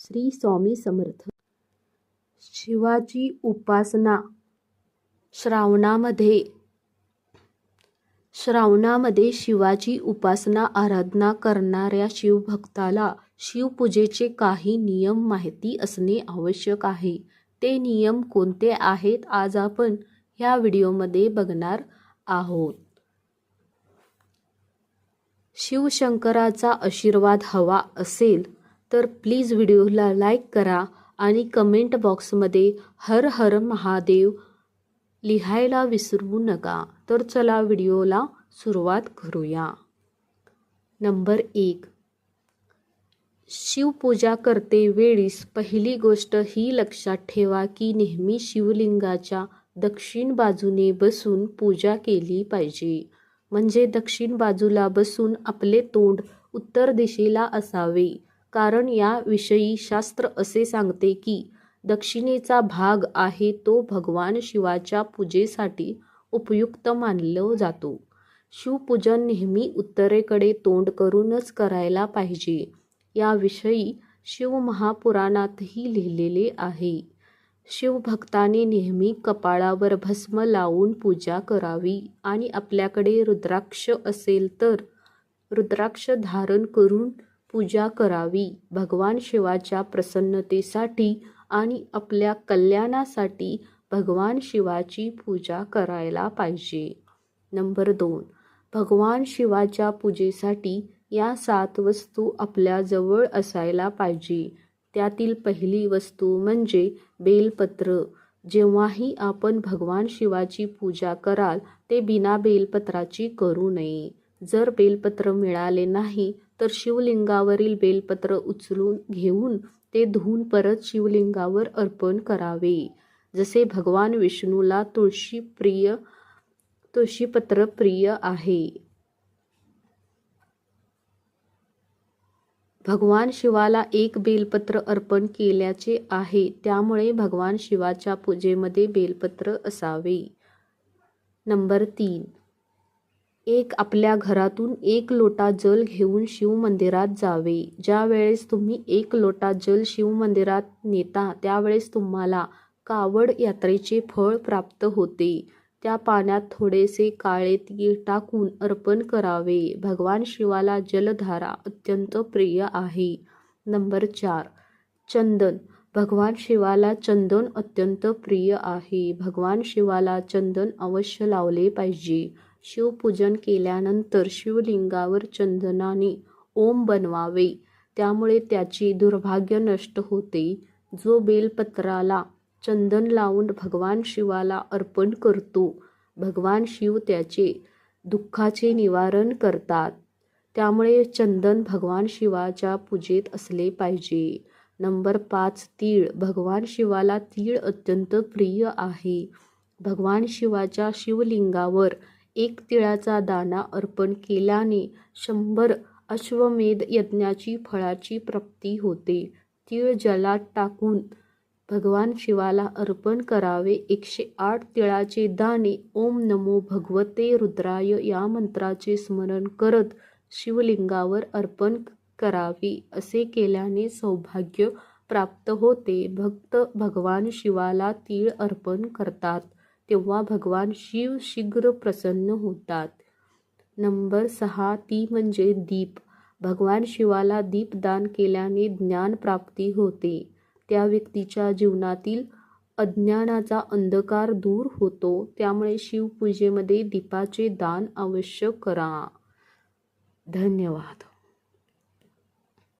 श्री स्वामी समर्थ. शिवाची उपासना. श्रावणामध्ये. श्रावणामध्ये शिवाची उपासना आराधना करणाऱ्या शिवभक्ताला शिवपूजेचे काही नियम माहिती असणे आवश्यक आहे. ते नियम कोणते आहेत आज आपण ह्या व्हिडिओमध्ये बघणार आहोत. शिवशंकराचा आशीर्वाद हवा असेल तर प्लीज व्हिडिओला लाईक करा आणि कमेंट बॉक्समध्ये हर हर महादेव लिहायला विसरू नका. तर चला व्हिडिओला सुरुवात करूया. नंबर एक. शिवपूजा करते वेळीस पहिली गोष्ट ही लक्षात ठेवा की नेहमी शिवलिंगाच्या दक्षिण बाजूने बसून पूजा केली पाहिजे. म्हणजे दक्षिण बाजूला बसून आपले तोंड उत्तर दिशेला असावे. कारण याविषयी शास्त्र असे सांगते की दक्षिणेचा भाग आहे तो भगवान शिवाच्या पूजेसाठी उपयुक्त मानला जातो. शिवपूजन नेहमी उत्तरेकडे तोंड करूनच करायला पाहिजे. याविषयी शिवमहापुराणातही लिहिलेले आहे. शिवभक्ताने नेहमी कपाळावर भस्म लावून पूजा करावी आणि आपल्याकडे रुद्राक्ष असेल तर रुद्राक्ष धारण करून पूजा करावी. भगवान शिवाच्या प्रसन्नतेसाठी आणि आपल्या कल्याणासाठी भगवान शिवाची पूजा करायला पाहिजे. नंबर दोन. भगवान शिवाच्या पूजेसाठी या सात वस्तू आपल्या जवळ असायला पाहिजे. त्यातील पहिली वस्तू म्हणजे बेलपत्र. जेव्हाही आपण भगवान शिवाची पूजा कराल ते बिना बेलपत्राची करू नये. जर बेलपत्र मिळाले नाही तर शिवलिंगावरील बेलपत्र उचलून घेऊन ते धुवून परत शिवलिंगावर अर्पण करावे. जसे भगवान विष्णूला तुळशी प्रिय तुळशीपत्र प्रिय आहे. भगवान शिवाला एक बेलपत्र अर्पण केल्याचे आहे त्यामुळे भगवान शिवाच्या पूजेमध्ये बेलपत्र असावे. नंबर तीन. एक आपल्या घरातून एक लोटा जल घेऊन शिवमंदिरात जावे. ज्या वेळेस तुम्ही एक लोटा जल शिवमंदिरात नेता त्यावेळेस तुम्हाला कावड यात्रेचे फळ प्राप्त होते. त्या पाण्यात थोडेसे काळे तीळ टाकून अर्पण करावे. भगवान शिवाला जलधारा अत्यंत प्रिय आहे. नंबर चार. चंदन. भगवान शिवाला चंदन अत्यंत प्रिय आहे. भगवान शिवाला चंदन अवश्य लावले पाहिजे. शिवपूजन केल्यानंतर शिवलिंगावर चंदनाने ओम बनवावे. त्यामुळे त्याची दुर्भाग्य नष्ट होते. जो बेलपत्राला चंदन लावून भगवान शिवाला अर्पण करतो भगवान शिव त्याचे दुःखाचे निवारण करतात. त्यामुळे चंदन भगवान शिवाच्या पूजेत असले पाहिजे. नंबर पाच तीळ. भगवान शिवाला तीळ अत्यंत प्रिय आहे. भगवान शिवाच्या शिवलिंगावर एक तिळाचा दाना अर्पण केल्याने शंभर अश्वमेध यज्ञाची फळाची प्राप्ती होते. तीळ जलात टाकून भगवान शिवाला अर्पण करावे. एकशे आठ तिळाचे दाणे ओम नमो भगवते रुद्राय या मंत्राचे स्मरण करत शिवलिंगावर अर्पण करावी असे केल्याने सौभाग्य प्राप्त होते. भक्त भगवान शिवाला तीळ अर्पण करतात. तेव्हा भगवान शिव शीघ्र प्रसन्न होतात. नंबर सहा ती म्हणजे दीप. भगवान शिवाला दीपदान केल्याने ज्ञान प्राप्ती होते. त्या व्यक्तीच्या जीवनातील अज्ञानाचा अंधकार दूर होतो. त्यामुळे शिवपूजेमध्ये दीपाचे दान अवश्य करा. धन्यवाद.